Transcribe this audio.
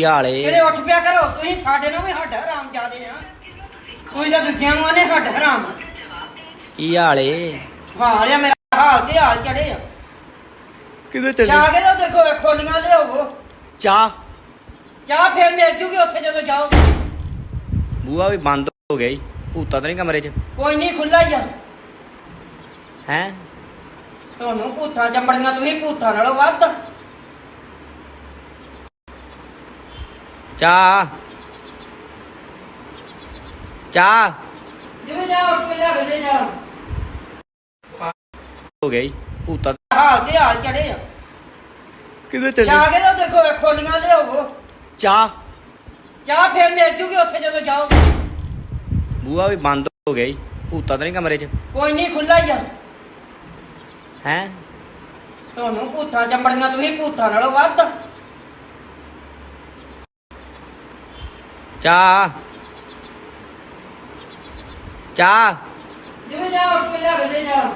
ਕੀ ਹਾਲੇ ਇਹਦੇ ਉੱਠ ਪਿਆ ਕਰੋ ਤੁਸੀਂ ਸਾਡੇ ਨਾਲ ਵੀ ਹੱਡ ਹਰਾਮ ਜਾਦੇ ਆ। ਤੁਸੀਂ ਤਾਂ ਦੂਜਿਆਂ ਨੂੰ ਆਨੇ ਹੱਡ ਹਰਾਮ ਕੀ ਹਾਲੇ ਹਾਲ ਆ ਮੇਰਾ ਹਾਲ ਤੇ ਹਾਲ ਚੜੇ ਆ। ਕਿੱਧਰ ਜਾ ਕੇ ਤਾਂ ਦੇਖੋ ਖੋਲੀਆਂ ਲਿਆਵੋ ਚਾਹ। ਚਾਹ ਫੇਰ ਮਿਲ ਜੂਗੀ ਉੱਥੇ ਜਦੋਂ ਜਾਓ। ਬੂਆ ਵੀ ਬੰਦ ਹੋ ਗਿਆ ਈ। ਭੂਤਾਂ ਤਾਂ ਨਹੀਂ ਕਮਰੇ 'ਚ। ਕੋਈ ਨਹੀਂ ਖੁੱਲਾ ਹੀ ਆ। ਹੈ? ਤੁਹਾਨੂੰ ਭੂਤਾਂ ਜੰਮੜੀਆਂ ਤੁਸੀਂ ਭੂਤਾਂ ਨਾਲੋਂ ਵੱਧ। ਚਾਹ। ਚਾਹ। ਜਿਵੇਂ ਜਾ ਉੱਠ ਕੇ ਲਿਆ ਕੇ ਜਾ ਹੋ ਗਿਆ ਭੂਤਾਂ ਹਾਲ ਤੇ ਹਾਲ ਚੜੇ ਆ। ਕਿੱਧਰ ਜਾ ਕੇ ਤਾਂ ਦੇਖੋ ਖੋਲੀਆਂ ਲਿਆਵੋ ਚਾਹ। ਚਾਹ ਫੇਰ ਮਿਲ ਜੂਗੀ ਉੱਥੇ ਜਦੋਂ ਜਾਓ। ਬੂਆ ਵੀ ਬੰਦ ਹੋ ਗਿਆ ਈ ਭੂਤਾਂ ਤਾਂ ਨਹੀਂ ਕਮਰੇ 'ਚ। ਕੋਈ ਨਹੀਂ ਖੁੱਲਾ ਹੀ ਆ। ਹੈ? ਤੁਹਾਨੂੰ ਭੂਤਾਂ ਜੰਮੜੀਆਂ ਤੁਸੀਂ ਭੂਤਾਂ ਨਾਲੋਂ ਵੱਧ। ਚਾਹ। ਚਾਹ। ਜਿਵੇਂ ਜਾ ਉੱਠ ਕੇ ਲਿਆ ਕੇ ਜਾ